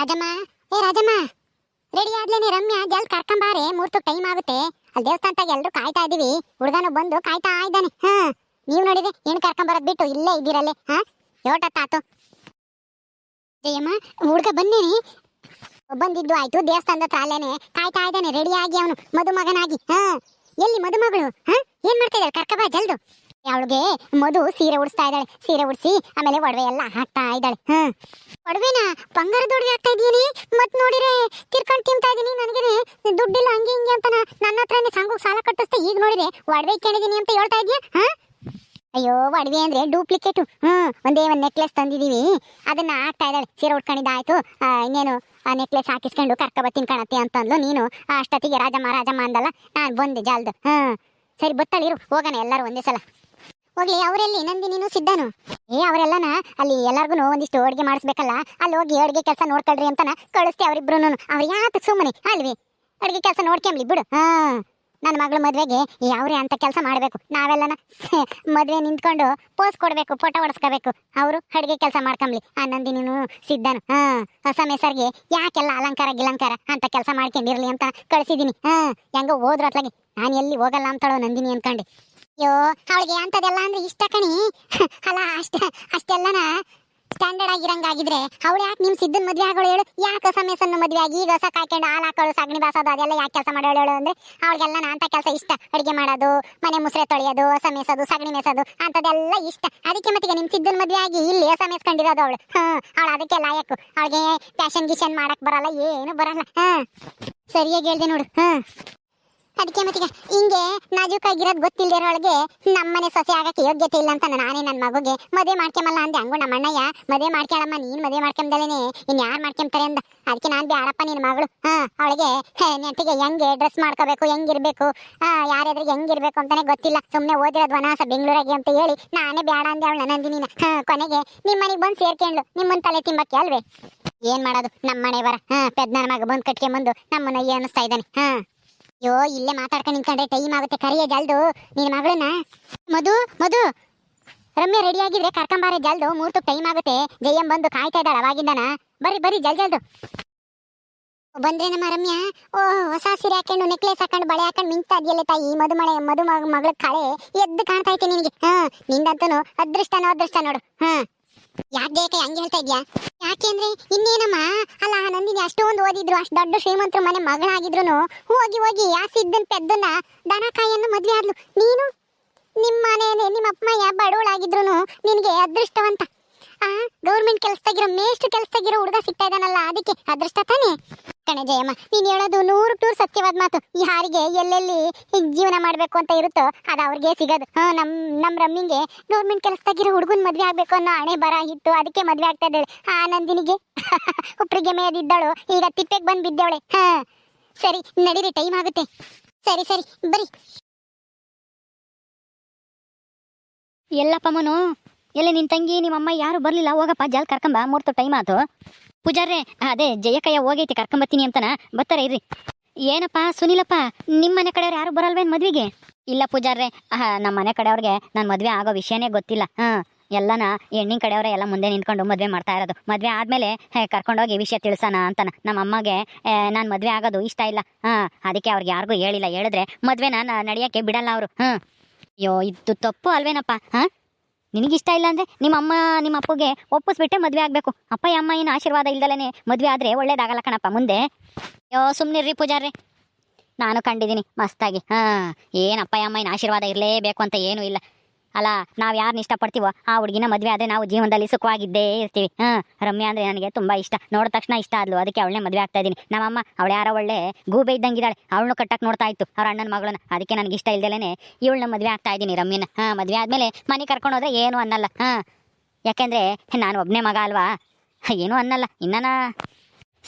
ರಾಜಮ್ಮ, ಏ ರಾಜಮ್ಮ. ರೆಡಿ ಆದ್ಲೇನೆ ರಮ್ಯಾ ಜಲ್ ಕರ್ಕೊಂಬಾರೆ ಮೂರ್ತು ಟೈಮ್ ಆಗುತ್ತೆ. ಅಲ್ಲಿ ದೇವಸ್ಥಾನದಾಗ ಎಲ್ಲರೂ ಕಾಯ್ತಾ ಇದೀವಿ. ಹುಡುಗನು ಬಂದು ಕಾಯ್ತಾ ಇದ್ದಾನೆ. ಹಾ, ನೀವ್ ನೋಡಿದ್ರೆ ಏನು ಕರ್ಕೊಂಬರೋದು ಬಿಟ್ಟು ಇಲ್ಲೇ ಇದ್ದೀರಲ್ಲೇ, ಹಾ? ಯೋಟತ್ತಾತು ಜಯಮ್ಮ, ಹುಡುಗ ಬನ್ನೇನಿ ಬಂದಿದ್ದು ಆಯ್ತು, ದೇವಸ್ಥಾನದ ತಾಲೇನೆ ಕಾಯ್ತಾ ಇದ್ದಾನೆ ರೆಡಿ ಆಗಿ ಅವನು, ಮದುಮಗನಾಗಿ, ಹಾ? ಎಲ್ಲಿ ಮದುಮಗಳು, ಹಾ? ಏನ್ ಮಾಡ್ತಾ ಇದ್ದಾರೆ ಕರ್ಕಬಾ ಜಲ್ದು. ಅವಳಿಗೆ ಮಧು ಸೀರೆ ಉಡಿಸ್ತಾ ಇದ್ದಾಳೆ. ಸೀರೆ ಉಡಿಸಿ ಆಮೇಲೆ ಒಡವೆ ಎಲ್ಲ ಹಾಕ್ತಾ ಇದ್ದಾಳೆ. ಹ್ಮ್ ಒಡವೆನ ಬಂಗಾರ ಒಡವೆ ಹಾಕ್ತಾ ಇದೀನಿ ಮತ್ ನೋಡಿದ್ರೆ ತಿರ್ಕೊಂಡು ತಿಂತಾ ಇದೀನಿ ನನಗೆ. ದುಡ್ಡಿಲ್ಲ, ಹಂಗೆ ಹಿಂಗೆ ಅಂತ ನನ್ನ ಹತ್ರನೇ ಸಂಘ ಸಾಲ ಕಟ್ಟಿಸ್ತ ಈಗ ನೋಡಿದ್ರೆ ಒಡವೆ ಕೇಳಿದೀನಿ ಅಂತ ಹೇಳ್ತಾ ಇದೀಯ ಹಾ? ಅಯ್ಯೋ, ಒಡವೆ ಅಂದ್ರೆ ಡೂಪ್ಲಿಕೇಟು ಹ್ಮ್, ಒಂದೇ ಒಂದು ನೆಕ್ಲೆಸ್ ತಂದಿದೀವಿ. ಅದನ್ನ ಹಾಕ್ತಾ ಇದ್ದಾಳೆ. ಸೀರೆ ಉಟ್ಕೊಂಡಿದ್ದಾಯ್ತು ಇನ್ನೇನು ಆ ನೆಕ್ಲೆಸ್ ಹಾಕಿಸ್ಕೊಂಡು ಕರ್ಕ ಬತ್ತೀನಿ ಕಾಣತ್ತೆ ಅಂತಂದ್ಲು ನೀನು. ಅಷ್ಟೊತ್ತಿಗೆ ರಾಜಮ್ಮ ರಾಜಮ್ಮ ಅಂದಲ್ಲ, ನಾನು ಬಂದೆ ಜಾಲ್ದು. ಹ್ಮ್. ಸರಿ, ಬತ್ತಳಿರು, ಹೋಗೋಣ ಎಲ್ಲರೂ ಒಂದೇ ಸಲ. ಹೋಗ್ಲಿ, ಅವರೆಲ್ಲಿ? ನಂದಿನಿನು ಸಿದ್ಧನು? ಏ, ಅವರೆಲ್ಲನ? ಅಲ್ಲಿ ಎಲ್ಲಾರ್ಗು ಒಂದಿಷ್ಟು ಅಡುಗೆ ಮಾಡಿಸ್ಬೇಕಲ್ಲ? ಅಲ್ಲಿ ಹೋಗಿ ಅಡುಗೆ ಕೆಲಸ ನೋಡ್ಕೊಳ್ರಿ ಅಂತನ ಕಳಿಸ್ತೇ ಅವರಿಬ್ರು ಅವ್ರು ಯಾತಕ್ಕೆ ಸುಮ್ಮನೆ? ಅಲ್ವಿ? ಅಡುಗೆ ಕೆಲಸ ನೋಡ್ಕೊಂಬ್ಲಿ, ಬಿಡು. ಹಾ. ನನ್ನ ಮಗಳ ಮದ್ವೆಗೆ ಯಾವ್ರೆ ಅಂತ ಕೆಲಸ ಮಾಡಬೇಕು. ನಾವೆಲ್ಲನ ಮದ್ವೆ ನಿಂತ್ಕೊಂಡು ಪೋಸ್ ಕೊಡ್ಬೇಕು, ಫೋಟೋ ಹೊಡ್ಸ್ಕೋಬೇಕು. ಅವರು ಅಡುಗೆ ಕೆಲಸ ಮಾಡ್ಕೊಂಬ್ಲಿ. ಆ ನಂದಿನಿನು ಸಿದ್ಧನು. ಹಾ. ಹೊಸ ಮೆಸರ್ಗೆ ಯಾಕೆಲ್ಲ ಅಲಂಕಾರ, ಗಿಲಂಕಾರ ಅಂತ ಕೆಲಸ ಮಾಡ್ಕೊಂಡಿರ್ಲಿ ಅಂತ ಕಳ್ಸಿದೀನಿ ಹಾ. ಹೆಂಗೋ ಹೋದ್ರ ಅತ್ಲಾಗೆ. ನಾನು ಎಲ್ಲಿ ಹೋಗಲ್ಲ ಅಂತಳೋ ನಂದಿನಿ ಅನ್ಕಂಡು. ಅಯ್ಯೋ, ಅವಳಿಗೆ ಅಂತದೆಲ್ಲ ಅಂದ್ರೆ ಇಷ್ಟ ಕಣಿ. ಅಲ್ಲ, ಅಷ್ಟ, ಅಷ್ಟೆಲ್ಲನ ಸ್ಟ್ಯಾಂಡರ್ಡ್ ಆಗಿರಂಗಾಗಿದ್ರೆ ಅವಳು ಯಾಕೆ ನಿಮ್ ಸಿದ್ದನ್ ಮದ್ವೆ ಆಗೋಳು ಹೇಳು? ಯಾಕೆ ಹೊಸ ಮೇಸನ್ನು ಮದ್ವೆ ಆಗಿ ಈಗ ಹೊಸ ಕಾಯ್ಕೊಂಡು ಹಾಲು ಹಾಕೋಳು ಸಗಣಿ ಬಾಸೋದು ಅದೆಲ್ಲ ಯಾಕೆ ಕೆಲಸ ಮಾಡೋಳು ಅಂದ್ರೆ ಅವಳಿಗೆಲ್ಲ ಅಂತ ಕೆಲಸ ಇಷ್ಟ. ಅಡಿಗೆ ಮಾಡೋದು, ಮನೆ ಮುಸ್ರೆ ತೊಳೆಯೋದು ಹೊಸ ಮೇಸೋದು ಸಗಣಿ ಮೇಸೋದು ಅಂತದೆಲ್ಲ ಇಷ್ಟ. ಅದಕ್ಕೆ ಮತ್ತೆ ನಿಮ್ ಸಿದ್ದನ್ ಮದ್ವೆ ಆಗಿ ಇಲ್ಲಿ ಹೊಸ ಮೇಸ್ಕೊಂಡಿರೋದು ಅವಳು. ಹ್ಮ್ ಅವಳು ಅದಕ್ಕೆ ಲಾಯಕ್ಕು ಅವಳಿಗೆ ಫ್ಯಾಷನ್ ಗಿಷನ್ ಮಾಡಕ್ ಬರಲ್ಲ, ಏನು ಬರಲ್ಲ. ಹ್ಮ್ ಸರಿಯಾಗಿ ಹೇಳ್ದೆ ನೋಡು. ಹಾ. ಅದಕ್ಕೆ ಮತ್ತೀಗ, ಹಿಂಗೆ ನಾಜೂಕಾಗಿರೋದು ಗೊತ್ತಿಲ್ಲದೆ ಒಳಗೆ ನಮ್ಮನೆ ಸೊಸೆ ಆಗಕ್ಕೆ ಯೋಗ್ಯತೆ ಇಲ್ಲ ಅಂತ ನಾನೇ ನನ್ನ ಮಗುಗೆ. ಮದುವೆ ಮಾಡ್ಕೊಂಬಲ್ಲ ಅಂದೆ, ಹಂಗು ನಮ್ಮ ಅಣ್ಣಯ್ಯ. ಮದುವೆ ಮಾಡ್ಕೊಳಮ್ಮ ನೀನ್ ಮದುವೆ ಮಾಡ್ಕೊಂಬದಲೇನೆ ಇನ್ನು ಯಾರು ಮಾಡ್ಕೊಂತಾರೆ ಅಂದ. ಅದಕ್ಕೆ ನಾನು ಬ್ಯಾಡಪ್ಪ ನಿನ್ನ ಮಗಳು. ಹಾಂ, ಅವಳಿಗೆ ನೆಂಟಿಗೆ ಹೆಂಗೆ ಡ್ರೆಸ್ ಮಾಡ್ಕೋಬೇಕು, ಹೆಂಗಿರಬೇಕು? ಯಾರಾದ್ರಿಗೆ ಇರಬೇಕು ಅಂತಾನೆ ಗೊತ್ತಿಲ್ಲ. ಸುಮ್ಮನೆ ಓದಿರೋದು ವನವಾಸ ಬೆಂಗಳೂರಾಗೆ ಅಂತ ಹೇಳಿ ನಾನೇ ಬ್ಯಾಡ ಅಂದೆ ಅವಳ ನಂದಿನಿನ ಹಾಂ, ಕೊನೆಗೆ ನಿಮ್ಮ ಮನೆಗೆ ಬಂದು ಸೇರ್ಕೊಂಡ್ಲು. ನಿಮ್ಮನ್ ತಲೆ ತಿಂಬಕ್ಕೆ ಅಲ್ವೇ? ಏನು ಮಾಡೋದು? ನಮ್ಮ ಮನೆ ಬರ ಹಾಂ ಪೆದ್ನ ಮಗ ಬಂದು ಕಟ್ಕೊಂಬಂದು ನಮ್ಮನ್ನ ಏನಿಸ್ತಾ ಇದ್ದಾನೆ? ಹಾ. ಅಯ್ಯೋ, ಇಲ್ಲೇ ಮಾತಾಡ್ಕೊಂಡು ನಿಂತ್ಕೊಂಡ್ರೆ ಟೈಮ್ ಆಗುತ್ತೆ. ಕರಿಯ ಜಲ್ದು. ನಿನ್ನ ಮಗಳನ್ನ. ಮಧು ಮಧು. ರಮ್ಯ ರೆಡಿ ಆಗಿದ್ರೆ ಕರ್ಕೊಂಬಾರೆ ಜಲ್ದು. ಮೂರ್ತು ಟೈಮ್ ಆಗುತ್ತೆ. ಜಯಂ ಬಂದು ಕಾಯ್ತಾ ಇದ್ದಾಳೆ ಅವಾಗಿಂದನ. ಬರ್ರಿ ಬರ್ರಿ, ಜಲ್, ಜಲ್ದು. ಬಂದ್ರೆ ನಮ್ಮ ರಮ್ಯ. ಓ ಹೊಸ ಸೀರೆ ಹಾಕೊಂಡು ನೆಕ್ಲೆಸ್ ಹಾಕೊಂಡು, ಬಳೆ ಹಾಕೊಂಡು ಮಿಂಚ್ತಾ ಇದೆಯಲ್ಲ ತಾಯಿ? ಮಧು ಮಳೆ, ಮಧು ಮಗಳ ಕಳೆ. ಎದ್ದು ಕಾಣ್ತಾ ಐತೆ ನಿನಗೆ. ಹಾ ನಿಂದಂತೂ ಅದೃಷ್ಟನೋ ಅದೃಷ್ಟ ನೋಡು. ಹಾ ಯಾಕೆ ಜಯಕ ಹಂಗೆ ಹೇಳ್ತಾ ಇದ್ಯಾ? ಯಾಕೆಂದ್ರೆ ಇನ್ನೇನಮ್ಮ? ಅಲ್ಲ, ನಂದಿನಿ ಅಷ್ಟೊಂದು ಓದಿದ್ರು, ಅಷ್ಟು ದೊಡ್ಡ ಶ್ರೀಮಂತರ ಮನೆ ಮಗಳಾಗಿದ್ರು ಹೋಗಿ ಹೋಗಿ ಆ ಸಿದ್ದನ್ ಪೆದ್ದನ್ನ ದನಕಾಯಿಯನ್ನು ಮದ್ವೆ ಆದ್ಲು. ನೀನು? ನಿಮ್ಮ ಮನೆ ನಿಮ್ಮ ಅಪ್ಪಯ್ಯ ಬಡವಳಾಗಿದ್ರು ನಿನಗೆ ಅದೃಷ್ಟವಂತ. ಆ, ಗೌರ್ಮೆಂಟ್ ಕೆಲಸದಾಗಿರೋ ಮೇಷ್ಟು ಕೆಲಸದಾಗಿರೋ ಹುಡುಗ ಸಿಗ್ತಾ ಇದ್ದಾನಲ್ಲ, ಅದಕ್ಕೆ ಅದೃಷ್ಟ ತಾನೇ? ಕಣೆ ಜಯಮ್ಮ, ನೀನ್ ಹೇಳೋದು ನೂರು ಟೂರ್ ಸತ್ಯವಾದ ಮಾತು. ಈ ಹಾರಿಗೆ ಎಲ್ಲೆಲ್ಲಿ ಜೀವನ ಮಾಡ್ಬೇಕು ಅಂತ ಇರುತ್ತೋ ಅದು ಅವ್ರಿಗೆ ಸಿಗೋದು. ಹಾ, ನಮ್ ನಮ್ ರಮ್ಮಿಂಗೆ ಗೌರ್ಮೆಂಟ್ ಕೆಲಸದಾಗಿರೋ ಹುಡುಗನ್ ಮದ್ವೆ ಆಗ್ಬೇಕು ಅನ್ನೋ ಹಣೆ ಬರ ಇತ್ತು. ಅದಕ್ಕೆ ಮದ್ವೆ ಆಗ್ತಾ ಇದ್ದಾಳೆ. ಆ ನಂದಿನಿಗೆ ಉಪ್ರಿಗೆ ಮೇಯದಿದ್ದವಳು ಈಗ ತಿಪ್ಪೆಗೆ ಬಂದ್ ಬಿದ್ದವಳೆ. ಹಾ, ಸರಿ, ನಡೀರಿ ಟೈಮ್ ಆಗುತ್ತೆ. ಸರಿ ಸರಿ ಬರಿ ಎಲ್ಲಪ್ಪ ಮನು, ಎಲ್ಲ ನಿನ್ ತಂಗಿ, ನಿಮ್ಮಮ್ಮ ಯಾರು ಬರ್ಲಿಲ್ಲ. ಹೋಗಪ್ಪ, ಜಲ್ ಕರ್ಕೊಂಬ, ಮೂರ್ತು ಟೈಮ್ ಆತು. ಪೂಜಾರ್ರೆ ಅದೇ ಜಯಕಯ್ಯ ಹೋಗೈತಿ ಕರ್ಕೊಂಬತ್ತೀನಿ ಅಂತನ. ಬರ್ತಾರೆ ಇರ್ರಿ. ಏನಪ್ಪ ಸುನಿಲಪ್ಪ ನಿಮ್ಮ ಮನೆ ಕಡೆಯವ್ರು ಯಾರು ಬರಲ್ವೇನ್ ಮದ್ವಿಗೆ? ಇಲ್ಲ ಪೂಜಾರ್ರೆ ನಮ್ಮ ಮನೆ ಕಡೆಯವ್ರಿಗೆ ನನ್ನ ಮದ್ವೆ ಆಗೋ ವಿಷಯನೇ ಗೊತ್ತಿಲ್ಲ. ಹಾ ಎಲ್ಲನ ಹೆಣ್ಣಿನ ಕಡೆಯವರೇ ಎಲ್ಲ ಮುಂದೆ ನಿಂತ್ಕೊಂಡು ಮದ್ವೆ ಮಾಡ್ತಾ ಇರೋದು. ಮದ್ವೆ ಆದ್ಮೇಲೆ ಹೇ, ಕರ್ಕೊಂಡೋಗಿ ವಿಷಯ ತಿಳಿಸೋಣ ಅಂತನ. ನಮ್ಮ ಅಮ್ಮಗೆ ನಾನು ಮದ್ವೆ ಆಗೋದು ಇಷ್ಟ ಇಲ್ಲ. ಹಾ ಅದಕ್ಕೆ ಅವ್ರಿಗೆ ಯಾರಿಗೂ ಹೇಳಿಲ್ಲ. ಹೇಳಿದ್ರೆ ಮದ್ವೆನ ನಾನು ನಡಿಯಕ್ಕೆ ಬಿಡಲ್ಲ ಅವರು. ಹ್ಮ್ ಅಯ್ಯೋ ಇದು ತಪ್ಪು ಅಲ್ವೇನಪ್ಪ? ಹಾ? ನಿನಗಿಷ್ಟ ಇಲ್ಲ ಅಂದರೆ ನಿಮ್ಮ ಅಮ್ಮ, ನಿಮ್ಮ ಅಪ್ಪಗೆ ಒಪ್ಪಿಸ್ಬಿಟ್ಟೆ ಮದುವೆ ಆಗಬೇಕು. ಅಪ್ಪ ಅಮ್ಮ ಏನು ಆಶೀರ್ವಾದ ಇಲ್ದಲೇ ಮದುವೆ ಆದ್ರೆ ಒಳ್ಳೇದಾಗಲ್ಲ ಕಣಪ್ಪ, ಮುಂದೆ. ಅಯ್ಯೋ ಸುಮ್ಮನಿರ್ರಿ ಪೂಜಾರ್ರಿ. ನಾನು ಕಂಡಿದ್ದೀನಿ ಮಸ್ತಾಗಿ. ಹಾಂ ಏನು ಅಪ್ಪ ಅಮ್ಮ ಏನು ಆಶೀರ್ವಾದ ಇರಲೇಬೇಕು ಅಂತ ಏನೂ ಇಲ್ಲ. ಅಲ್ಲ, ನಾವು ಯಾರನ್ನ ಇಷ್ಟಪಡ್ತೀವೋ ಆ ಹುಡುಗಿನ ಮದ್ವೆ ಆದ್ರೆ ನಾವು ಜೀವನದಲ್ಲಿ ಸುಖವಾಗಿದ್ದೇ ಇರ್ತೀವಿ. ಹಾ, ರಮ್ಯಾ ಅಂದ್ರೆ ನನಗೆ ತುಂಬಾ ಇಷ್ಟ. ನೋಡಿದ ತಕ್ಷಣ ಇಷ್ಟ ಆದ್ಲು, ಅದಕ್ಕೆ ಅವಳನ್ನೇ ಮದ್ವೆ ಆಗ್ತಾ ಇದ್ದೀನಿ. ನಮ್ಮಮ್ಮ, ಅವಳು ಯಾರೋ ಒಳ್ಳೆ ಗೂಬೆ ಇದ್ದಂಗಿದ್ದಾಳೆ, ಅವಳನ್ನು ಕಟ್ಟಕ್ ನೋಡ್ತಾ ಇತ್ತು, ಅವ್ರ ಅಣ್ಣನ ಮಗಳನ್ನ. ಅದಕ್ಕೆ ನನಗೆ ಇಷ್ಟ ಇಲ್ದೇನೆ ಇವಳನ್ನ ಮದ್ವೆ ಆಗ್ತಾ ಇದ್ದೀನಿ ರಮ್ಯನ. ಹಾ, ಮದ್ವೆ ಆದ್ಮೇಲೆ ಮನೆ ಕರ್ಕೊಂಡು ಹೋದ್ರೆ ಏನು ಅನ್ನಲ್ಲ. ಹಾಂ, ಯಾಕೆಂದ್ರೆ ನಾನು ಒಬ್ಬನೇ ಮಗ ಅಲ್ವಾ? ಏನು ಅನ್ನಲ್ಲ. ಇನ್ನನ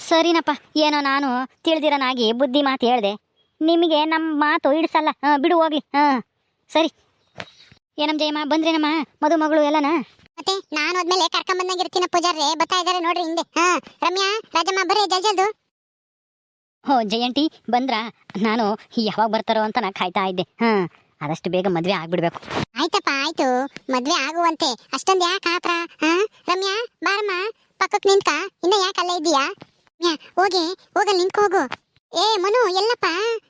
ಸರಿನಪ್ಪ, ಏನೋ ನಾನು ತಿಳಿದಿರನಾಗಿ ಬುದ್ಧಿ ಮಾತು ಹೇಳ್ದೆ. ನಿಮಗೆ ನಮ್ಮ ಮಾತು ಹಿಡಿಸಲ್ಲ. ಹಾಂ, ಬಿಡು, ಹೋಗ್ಲಿ. ಹಾಂ, ಸರಿ. ಏನಮ್ಮ ಜಯಮ್ಮ ಬಂದ್ರೇನಮ್ಮ? ಮದು ಮಗಳು ಎಲ್ಲನ? ಮತ್ತೆ ನಾನು ಹೋದ್ಮೇಲೆ ಕರ್ಕೊಂಡ್ ಬಂದಂಗಿರ್ತೀನ ಪೂಜಾರ್ರೆ ಬರ್ತಾ ಇದಾರೆ ನೋಡ್ರಿ ಹಿಂದೆ. ಹಾ ರಮ್ಯಾ ರಾಜಮ್ಮ ಬರ್ರಿ ಜಲ್ ಜಲ್ದು. ಹೋ ಜಯಂತಿ ಬಂದ್ರ? ನಾನು ಯಾವಾಗ ಬರ್ತಾರೋ ಅಂತ ನಾ ಕಾಯ್ತಾ ಇದ್ದೆ. ಹಾ ಆದಷ್ಟು ಬೇಗ ಮದ್ವೆ ಆಗ್ಬಿಡ್ಬೇಕು. ಆಯ್ತಪ್ಪ ಆಯ್ತು. ಮದ್ವೆ ಆಗುವಂತೆ. ಅಷ್ಟೊಂದ್ ಯಾಕೆ ಆತ್ರ ಹಾ ರಮ್ಯಾ ಬಾರಮ್ಮ. ಪಕ್ಕಕ್ಕೆ ನಿಂತ ಇನ್ನ ಯಾಕೆ ಅಲ್ಲೇ ಇದೀಯಾ ಮ್ಯಾ ಹೋಗಿ ಹೋಗಲ್ಲಿ ನಿಂತ್ಕೋಗು ಹೋಗು. ಏ ಮನು ಎಲ್ಲಪ್ಪ?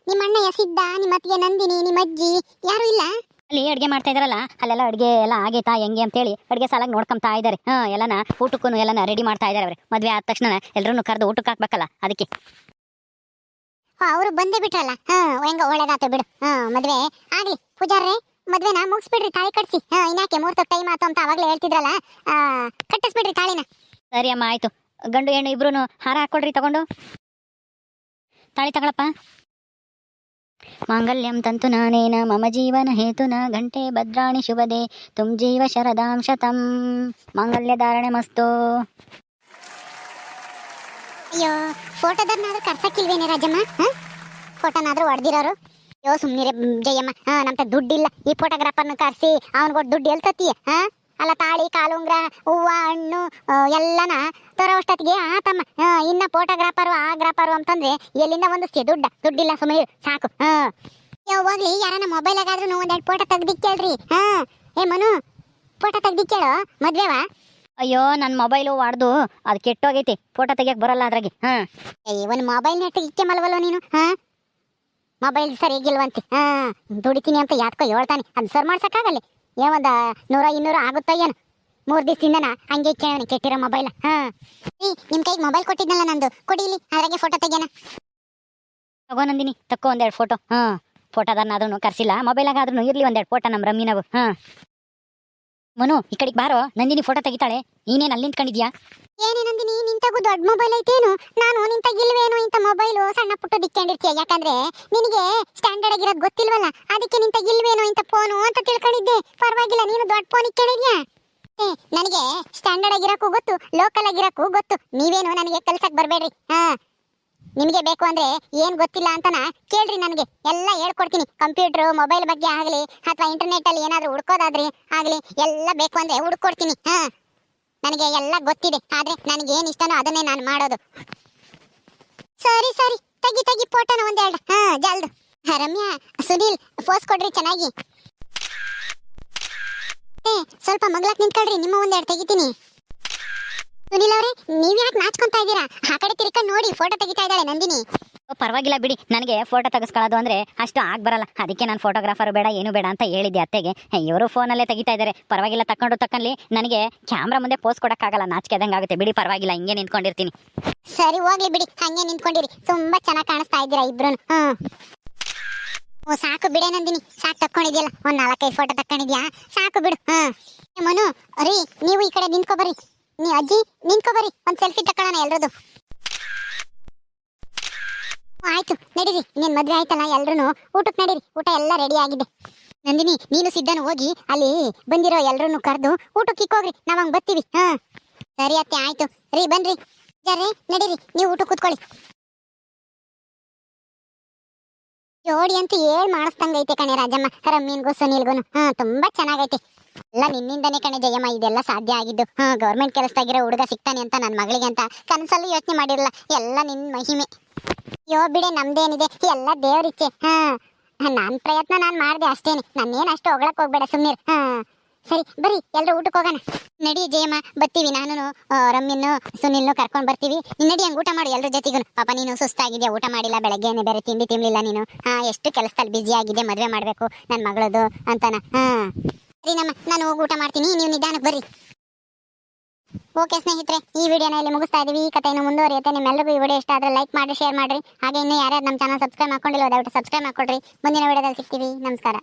ನಿಮ್ಮ ಅಣ್ಣ ಯಸಿದ್ದ ನಿಮ್ಮ ಅತ್ತಿಗೆ ನಂದಿನಿ ನಿಮ್ಮ ಅಜ್ಜಿ ಯಾರು ಇಲ್ಲ? ಅಲ್ಲಿ ಅಡುಗೆ ಮಾಡ್ತಾ ಇದಾರಲ್ಲ ಅಲ್ಲೆಲ್ಲ ಅಡುಗೆ ಎಲ್ಲ ಆಗೈತಾ ಹೆಂಗೆ ಅಂತೇಳಿ ಅಡುಗೆ ಸಾಲಾಗಿ ನೋಡ್ಕೊಂತಾ ಇದ್ದಾರೆ. ಹಾ ಎಲ್ಲನ ಊಟಕ್ಕೂ ಎಲ್ಲನ ರೆಡಿ ಮಾಡ್ತಾ ಇದ್ದಾರೆ ಅವ್ರೆ. ಮದ್ವೆ ಆದ ತಕ್ಷಣ ಎಲ್ಲರನ್ನೂ ಕರೆದು ಊಟಕ್ಕೆ ಹಾಕ್ಬೇಕಲ್ಲ ಅದಕ್ಕೆ. ಅವರು ಬಂದೇ ಬಿಟ್ರಲ್ಲ. ಹಾ ಹೆಂಗ ಒಳ್ಳೇದಾತು ಬಿಡು. ಹಾ ಮದ್ವೆ ಆಗ್ಲಿ ಪೂಜಾರ್ರೆ ಮದ್ವೆನ ಮುಗಿಸ್ಬಿಡ್ರಿ ತಾಳಿ ಕಟ್ಸಿ. ಹಾ ಇನ್ಯಾಕೆ ಮೂರ್ತಕ್ಕೆ ಟೈಮ್ ಆತು ಅಂತ ಅವಾಗಲೇ ಹೇಳ್ತಿದ್ರಲ್ಲ? ಕಟ್ಟಿಸ್ಬಿಡ್ರಿ ತಾಳಿನ. ಸರಿ ಅಮ್ಮ ಆಯ್ತು. ಗಂಡು ಹೆಣ್ಣು ಇಬ್ರು ಹಾರ ಹಾಕೊಡ್ರಿ ತಗೊಂಡು. ತಾಳಿ ತಗೊಳಪ್ಪ. ಮಾಂಗಲ್ಯಂ ತಂತು ನಾನೇನ ಮಮ ಜೀವನ ಹೇತುನ ಘಂಟೆ ಭದ್ರಾಣಿ ಶುಭದೆ ತುಂ ಜೀವ ಶರದಾಂ ಶತಂ. ಮಾಂಗಲ್ಯ ಧಾರಣೆ ಮಸ್ತು. ಅಯ್ಯೋ ಫೋಟೋದರ್ನಾದ್ರೂ ಕರ್ಸಕ್ಕಿಲ್ವೇನೆ ರಾಜಮ್ಮ ಫೋಟೋನಾದ್ರೂ ಹೊಡೆದಿರೋರು? ಅಯ್ಯೋ ಸುಮ್ನಿರೆ ಮ್, ಜಯಮ್ಮ ಹಾಂ ನಮ್ಮ ದುಡ್ಡಿಲ್ಲ. ಈ ಫೋಟೋಗ್ರಾಫರ್ನ ಕರ್ಸಿ ಅವ್ನಿಗೊಟ್ಟು ದುಡ್ಡು ಎಲ್ತತ್ತೀಯ ಹಾ? ಅಲ್ಲ ತಾಳಿ ಕಾಲುಂಗ್ರ ಹೂವ ಹಣ್ಣು ಎಲ್ಲನ ತರೋಷ್ಟೊತ್ತಿಗೆ ಆ ತಮ್ಮ ಇನ್ನ ಫೋಟೋಗ್ರಾಫರು ಆ ಗ್ರಾಫರು ಅಂತಂದ್ರೆ ಎಲ್ಲಿಂದ ಒಂದು ದುಡ್ಡ ದುಡ್ಡಿಲ್ಲ ಸುಮ್ಮನೆ ಸಾಕು ಹೋಗಿ ಹೋಗ್ಲಿ ಮೊಬೈಲ್ ಮೊಬೈಲಾಗಾದ್ರೂ ಒಂದೆರಡು ಫೋಟೋ ತೆಗ್ದಿಕ್ಕೇಳ್ರಿ ಹಾ ಏ ಮನು ಫೋಟೋ ತೆಗ್ದಿಕ್ಕೇಳು ಮದ್ವೆವಾ? ಅಯ್ಯೋ ನನ್ನ ಮೊಬೈಲು ವಾಡ್ದು ಅದು ಕೆಟ್ಟೋಗೈತಿ ಫೋಟೋ ತೆಗಿಯಕ್ ಬರಲ್ಲ ಅದ್ರಾಗೆ ಹಾ ಏ ಒಂದು ಮೊಬೈಲ್ ನೆಟ್ ಇಕ್ಕೆ ಮಲ್ವಲ್ವ ನೀನು ಹಾ ಮೊಬೈಲ್ ಸರಿಗಿಲ್ವಂತೆ ಹಾ ದುಡಿತೀನಿ ಅಂತ ಯಾತ್ಕೋ ಹೇಳ್ತಾನೆ ಅದು ಸರ್ ಮಾಡ್ಸಕ್ಕಾಗಲ್ಲ. ಏ ಒಂದ ನೂರ ಇನ್ನೂರ ಆಗುತ್ತ ಏನು? ಮೂರ್ ದಿವಸದಿಂದನ ಹಂಗೆ ಕೇಳೋಣ ಕೆಟ್ಟಿರೋ ಮೊಬೈಲ್ ಹಾ. ನಿಮ್ ಕೈಗೆ ಮೊಬೈಲ್ ಕೊಟ್ಟಿದ್ನಲ್ಲ ನಂದು. ಕೊಡಿಲಿ ಅದ್ರಾಗೆ ಫೋಟೋ ತೆಗಿಯೋಣ. ತಗೋ ನಂದಿನಿ, ತಕ್ಕೋ ಒಂದೆರಡು ಫೋಟೋ ಕರ್ಸಿಲ್ಲ. ಮೊಬೈಲ್ ಮೊಬೈಲಾಗಾದ್ರೂ ಇರ್ಲಿ ಒಂದೆರಡು ಫೋಟೋ ನಮ್ ರಮ್ಮಿನವು ಹಾ ಮನು, ಈ ಬಾರೋ. ನಂದಿನಿ ಫೋಟೋ ತೆಗಿತಾಳೆ. ನೀನೇನ್ ಅಲ್ಲಿ ನಿಂತ್ಕೊಂಡಿದ್ಯಾ ಏನೇ ನಂದಿನಿ, ನಿಂತಾಗು ದೊಡ್ಡ ಮೊಬೈಲ್ ಐತೇನು? ನಾನು ನಿಂತಾಗಿಲ್ವೇನು ಇಂಥ ಮೊಬೈಲ್ ಸಣ್ಣ ಪುಟ್ಟ ದಿಕ್ಕೊಂಡಿರ್ತೀಯ? ಯಾಕಂದ್ರೆ ನಿನಗೆ ಸ್ಟ್ಯಾಂಡರ್ಡ್ ಆಗಿರೋದು ಗೊತ್ತಿಲ್ವಲ್ಲ? ಅದಕ್ಕೆ ನಿಂತಾಗಿಲ್ವೇನು ಇಂಥ ಫೋನು ಅಂತ ತಿಳ್ಕೊಂಡಿದ್ದೆ. ಪರವಾಗಿಲ್ಲ, ನೀನು ದೊಡ್ಡ ಫೋನ್ ಇಕ್ಕೊಂಡಿದ್ಯಾ ನನಗೆ ಸ್ಟ್ಯಾಂಡರ್ಡ್ ಆಗಿರೋಕ್ಕೂ ಗೊತ್ತು ಲೋಕಲ್ ಆಗಿರೋಕ್ಕೂ ಗೊತ್ತು. ನೀವೇನು ನನಗೆ ಕಲ್ಸಕ್ ಬರಬೇಡ್ರಿ. ಹಾ. ನಿಮಗೆ ಬೇಕು ಅಂದ್ರೆ ಏನ್ ಗೊತ್ತಿಲ್ಲ ಅಂತನ ಕೇಳ್ರಿ ನನಗೆ. ಎಲ್ಲ ಹೇಳ್ಕೊಡ್ತೀನಿ. ಕಂಪ್ಯೂಟರ್, ಮೊಬೈಲ್ ಬಗ್ಗೆ ಆಗಲಿ, ಅಥವಾ ಇಂಟರ್ನೆಟ್ ಅಲ್ಲಿ ಏನಾದ್ರೂ ಹುಡ್ಕೋದಾದ್ರಿ ಆಗಲಿ, ಎಲ್ಲ ಬೇಕು ಅಂದ್ರೆ ಹುಡ್ಕೊಡ್ತೀನಿ. ಹಾ. ನನಗೆ ಎಲ್ಲ ಗೊತ್ತಿದೆ. ಆದ್ರೆ ನನಗೆ ಏನ್ ಇಷ್ಟನೋ ಅದನ್ನೇ ನಾನು ಮಾಡೋದು. ಸರಿ ಸರಿ. ತಗಿ ತಗಿ ಫೋಟೋನ ಒಂದೆರಡು. ಹಾ, ಜಲ್ದು. ರಮ್ಯಾ, ಸುನೀಲ್, ಫೋಸ್ ಕೊಡ್ರಿ ಚೆನ್ನಾಗಿ. ಸ್ವಲ್ಪ ಮಗ್ಲಕ್ ನಿಂತ್ಕೊಳ್ರಿ. ನಿಮ್ಮ ಒಂದೆರಡು ತೆಗಿತೀನಿ. ಸುನೀಲ್ ಅವರೇ ನೀವ್ ಯಾಕೆ ನಾಚ್ಕೊಂತಾ ಇದ್ದೀರಾ? ಆ ಕಡೆ ತಿರ್ಕ ನೋಡಿ ಫೋಟೋ ತೆಗಿತಾ ಇದ್ದಾಳೆ ನಂದಿನಿ. ಓ, ಪರವಾಗಿಲ್ಲ ಬಿಡಿ. ನನಗೆ ಫೋಟೋ ತೆಗೆಸ್ಕೊಳ್ಳೋದು ಅಂದ್ರೆ ಅಷ್ಟು ಆಗ್ ಬರಲ್ಲ. ಅದಕ್ಕೆ ನಾನು ಫೋಟೋಗ್ರಾಫರ್ ಬೇಡ ಏನು ಬೇಡ ಅಂತ ಹೇಳಿದ್ದೆ ಅತ್ತೆಗೆ. ಇವರು ಫೋನಲ್ಲೇ ತೆಗಿತಾ ಇದ್ದಾರೆ. ಪರವಾಗಿಲ್ಲ ತಕೊಂಡು ತಕ್ಕಲ್ಲಿ ನನಗೆ ಕ್ಯಾಮ್ರಾ ಮುಂದೆ ಪೋಸ್ ಕೊಡಕ್ಕಾಗಲ್ಲ ನಾಚಿಕೆ ಆಗುತ್ತೆ. ಬಿಡಿ ಪರವಾಗಿಲ್ಲ ಹಿಂಗೆ ನಿಂತ್ಕೊಂಡಿರ್ತೀನಿ. ಸರಿ ಹೋಗ್ಲಿ ಬಿಡಿ. ಹಂಗೆ ನಿಂತ್ಕೊಂಡಿರಿ. ತುಂಬಾ ಚೆನ್ನಾಗಿ ಕಾಣಿಸ್ತಾ ಇದ್ದೀರಾ ಇಬ್ರು ಹ್ಮ್. ಓ ಸಾಕು ಬಿಡೆ ನಂದಿನಿ. ಸಾಕು ತಕ್ಕೊಂಡಿದ್ಯಲ್ಲ. ಒಂದ್ ನಾಲ್ಕೈದು ಫೋಟೋ ತಕ್ಕೊಂಡಿದ್ಯಾ? ಸಾಕು ಬಿಡು. ಹ್ಮ್. ಮನು ರೀ ನೀವು ಈ ಕಡೆ ನಿಂತ್ಕೊ ಬರ್ರಿ. ನೀ ಅಜ್ಜಿ, ನಿಂತ್ಕೊ ಬರ್ರಿ ಒಂದ್ ಸೆಲ್ಫಿ ತಕೊಳ್ಳೋಣ ಎಲ್ರದು ಆಯ್ತು, ನಡೀರಿ. ನಿನ್ ಮದ್ವೆ ಆಯ್ತಲ್ಲ ಎಲ್ರು ಊಟಕ್ಕೆ ನಡೀರಿ. ಊಟ ಎಲ್ಲ ರೆಡಿ ಆಗಿದೆ. ನಂದಿನಿ, ನೀನು ಸಿದ್ಧನು ಹೋಗಿ ಅಲ್ಲಿ ಬಂದಿರೋ ಎಲ್ರನ್ನು ಕರೆದು ಊಟಕ್ಕೆ ಇಕ್ಕೋಗ್ರಿ ನಾವ್ ಹಂಗ್ ಬರ್ತೀವಿ. ಹಾ. ಸರಿ ಅತ್ತೆ, ಆಯ್ತು. ರೀ, ಬನ್ರಿ. ಜರ್ರಿ, ನಡೀರಿ. ನೀವು ಊಟ ಕೂತ್ಕೊಳ್ಳಿ. ಜೋಡಿ ಅಂತ ಏಳ್ ಮಾಡಿಸ್ದಂಗೈತೆ ಕಣೆ ರಾಜಮ್ಮ. ರಮ್ಮಿನ್ಗೂ ಸುನೀಲ್ಗುನು. ಹಾ, ತುಂಬಾ ಚೆನ್ನಾಗೈತೆ. ಎಲ್ಲ ನಿನ್ನಿಂದನೇ ಕಣೆ ಜಯಮ್ಮ, ಇದೆಲ್ಲ ಸಾಧ್ಯ ಆಗಿದ್ದು. ಹಾ ಗೌರ್ಮೆಂಟ್ ಕೆಲಸದಾಗಿರೋ ಹುಡುಗ ಸಿಗ್ತಾನೆ ಅಂತ ನನ್ನ ಮಗಳಿಗೆ ಅಂತ ಕನಸಲ್ಲೂ ಯೋಚನೆ ಮಾಡಿರಲ್ಲ ಎಲ್ಲ ನಿನ್ನ ಮಹಿಮೆ. ಯೋ ಬಿಡೆ, ನಮ್ದೇನಿದೆ? ಎಲ್ಲ ದೇವ್ರಿಚ್ಛೆ ಹಾ, ನಾನ್ ಪ್ರಯತ್ನ ನಾನ್ ಮಾಡ್ದೆ ಅಷ್ಟೇನೆ. ನನ್ನೇನು ಅಷ್ಟು ಹೊಗಳಕ್ ಹೋಗ್ಬೇಡ ಸುಮ್ಮನೆ ಹಾ, ಸರಿ, ಬರ್ರಿ ಎಲ್ಲರೂ ಊಟಕ್ಕೆ ಹೋಗೋಣ. ನಡಿ ಜಯಮ್ಮ, ಬರ್ತೀವಿ. ನಾನು ರಮ್ಯನ್ನು ಸುನಿಲ್ನು ಕರ್ಕೊಂಡ್ ಬರ್ತೀವಿ. ನಡಿ ಹಂಗ್ ಊಟ ಮಾಡು, ಎಲ್ರ ಜೊತೆಗೂ ಪಾಪ, ನೀನು ಸುಸ್ತಾಗಿದ್ಯಾ? ಊಟ ಮಾಡಿಲ್ಲ, ಬೆಳಗ್ಗೆನೆ ಬೇರೆ ತಿಂಡಿ ತಿನ್ಲಿಲ್ಲ ನೀನು. ಹಾ, ಎಷ್ಟು ಕೆಲಸದಲ್ಲಿ ಬಿಜಿ ಆಗಿದೆ ಮದ್ವೆ ಮಾಡ್ಬೇಕು, ನನ್ ಮಗಳದು ಅಂತಾನ. ಹಾ. ನಾನು ಹೋಗಿ ಊಟ ಮಾಡ್ತೀನಿ, ನೀವು ನಿಧಾನಕ್ಕೆ ಬರ್ರಿ. ಓಕೆ ಸ್ನೇಹಿತರೆ, ಈ ವಿಡಿಯೋನ ಇಲ್ಲಿ ಮುಗಿಸ್ತಾ ಇದೀವಿ ಈ ಕಥೆಯನ್ನು ಮುಂದುವರಿಯುತ್ತೆ. ನಿಮ್ಮೆಲ್ಲರಿಗೂ ಈ ವಿಡಿಯೋ ಇಷ್ಟ ಆದ್ರೆ ಲೈಕ್ ಮಾಡಿ ಶೇರ್ ಮಾಡಿರಿ. ಹಾಗೆ ಇನ್ನೂ ಯಾರ್ಯಾರು ನಮ್ಮ ಚಾನಲ್ ಸಬ್ಸ್ಕ್ರೈಬ್ ಮಾಡ್ಕೊಂಡಿಲ್ಲ ದಯವಿಟ್ಟು ಸಬ್ಸ್ಕ್ರೈಬ್ ಮಾಡ್ಕೊಡ್ರಿ. ಮುಂದಿನ ವಿಡಿಯೋದಲ್ಲಿ ಸಿಗ್ತೀವಿ. ನಮಸ್ಕಾರ.